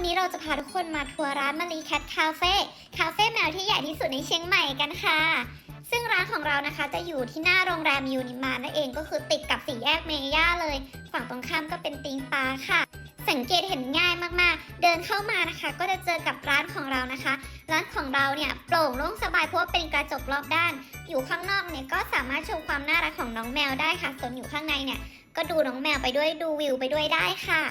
วันนี้เราจะพาทุกคนมาทัวร์ร้านมารีแคทคาเฟ่คาเฟ่แมวที่ใหญ่ที่สุดในเชียงใหม่กันค่ะ ซึ่งร้านของเรานะคะจะอยู่ที่หน้าโรงแรมยูนิมานนั่นเองก็คือติดกับสี่แยกเมย่าเลย ฝั่งตรงข้ามก็เป็นตีนปลาค่ะ สังเกตเห็นง่ายมากๆ เดินเข้ามานะคะ ก็จะเจอกับร้านของเรานะคะ ร้านของเราเนี่ยโปร่งโล่งสบายเพราะว่าเป็นกระจกรอบด้าน อยู่ข้างนอกเนี่ยก็สามารถชมความน่ารักของน้องแมวได้ค่ะ ส่วนอยู่ข้างในเนี่ยก็ดูน้องแมวไปด้วยดูวิวไปด้วยได้ค่ะ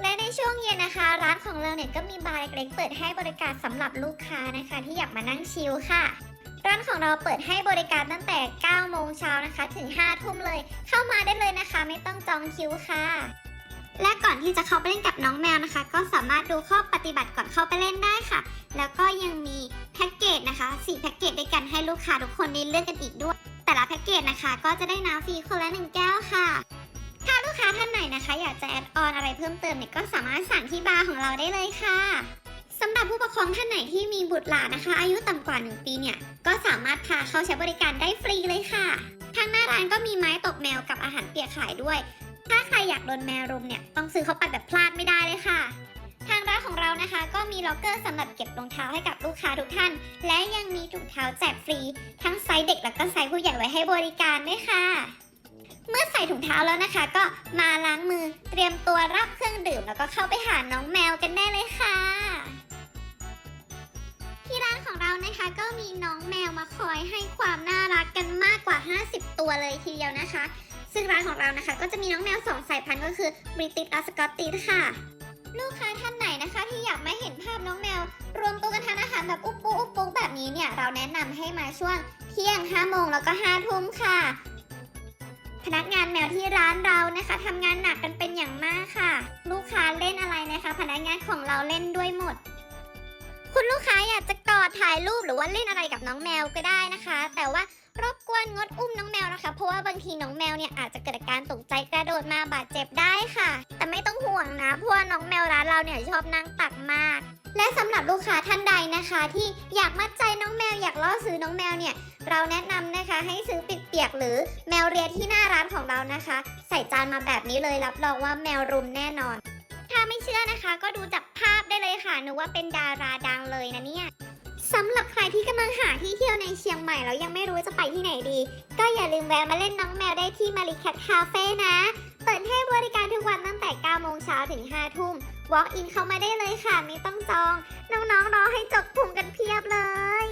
และในช่วงเย็นนะคะ ร้านของเราเนี่ยก็มีบาร์เล็กๆ เปิดให้บริการสำหรับลูกค้านะคะ ที่อยากมานั่งชิลค่ะ ร้านของเราเปิดให้บริการตั้งแต่ 9 โมงเช้านะคะ ถึง 5 ทุ่มเลย เข้ามาได้เลยนะคะ ไม่ต้องจองคิวค่ะ และก่อนที่จะเข้าไปเล่นกับน้องแมวนะคะ ก็สามารถดูข้อปฏิบัติก่อนเข้าไปเล่นได้ค่ะ แล้วก็ยังมีแพ็กเกจนะคะ4แพ็กเกจด้วยกันให้ลูกค้าทุกคนได้เลือกกันอีกด้วย แต่ละแพ็กเกจนะคะ ก็จะได้น้ำฟรีคนละหนึ่งแก้วค่ะ ถ้าลูกค้าท่านไหนนะคะ อยากจะแอดออนอะไรเพิ่มเติมเนี่ยก็สามารถสั่งที่บาร์ของเราได้เลยค่ะสำหรับผู้ปกครองท่านไหนที่มีบุตรหลานนะคะ อายุต่ำกว่า 1 ปีเนี่ยก็สามารถพาเข้าใช้บริการได้ฟรีเลยค่ะทางหน้าร้านก็มีไม้ตกแมวกับอาหารเปียกขายด้วย ถ้าใครอยากโดนแมวรุมเนี่ยต้องซื้อเข้าไปแบบพลาดไม่ได้เลยค่ะ ทางร้านของเรานะคะ ก็มีล็อกเกอร์สำหรับเก็บรองเท้าให้กับลูกค้าทุกท่าน และยังมีถุงเท้าแจกฟรี ทั้งไซส์เด็กและก็ไซส์ผู้ใหญ่ไว้ให้บริการด้วยค่ะ ถุงเท้าแล้วนะคะ ก็มาล้างมือเตรียมตัวรับเครื่องดื่ม แล้วก็เข้าไปหาน้องแมวกันได้เลยค่ะ ที่ร้านของเรานะคะก็มีน้องแมวมาคอยให้ความน่ารักกันมากกว่า 50 ตัวเลยทีเดียวนะคะ ซึ่งร้านของเรานะคะ ก็จะมีน้องแมวสองสายพันธุ์ก็คือบริติชและสกอตติชค่ะ ลูกค้าท่านไหนนะคะ ที่อยากมาเห็นภาพน้องแมว รวมตัวกันทานอาหารแบบอุ๊บปุ๊บอุ๊บปุ๊บแบบนี้เนี่ยเราแนะนำให้มาช่วงเที่ยง5โมงแล้วก็5ทุ่มค่ะ พนักงานแมวที่ร้านเรานะคะทำงานหนักกันเป็นอย่างมากค่ะ ลูกค้าเล่นอะไรนะคะ พนักงานของเราเล่นด้วยหมด คุณลูกค้าอยากจะกอดถ่ายรูปหรือว่าเล่นอะไรกับน้องแมวก็ได้นะคะ แต่ว่ารบกวนงดอุ้มน้องแมวนะคะ เพราะว่าบางทีน้องแมวเนี่ยอาจจะเกิดอาการตกใจกระโดดมาบาดเจ็บได้ค่ะ แต่ไม่ต้องห่วงนะเพราะว่าน้องแมวร้านเราเนี่ยชอบนั่งตักมาก และสำหรับลูกค้าท่านใดนะคะ ที่อยากมัดใจน้องแมวอยากล่อซื้อน้องแมวเนี่ยเราแนะนำนะคะให้ซื้อปิดเปียกหรือแมวเรียที่หน้าร้านของเรานะคะ ใส่จานมาแบบนี้เลยรับรองว่าแมวรุมแน่นอน ถ้าไม่เชื่อนะคะ ก็ดูจากภาพได้เลยค่ะนึกว่าเป็นดาราดังเลยนะเนี่ยสำหรับใครที่กำลังหาที่เที่ยวในเชียงใหม่แล้วยังไม่รู้จะไปที่ไหนดี ก็อย่าลืมแวะมาเล่นน้องแมวได้ที่มาริแคทคาเฟ่นะ เปิดให้บริการทุกวันตั้ง 9 โมงเช้าถึง 5 ทุ่ม walk in เข้ามาได้เลยค่ะ ไม่ต้องจอง น้องๆรอให้จกพุงกันเพียบเลย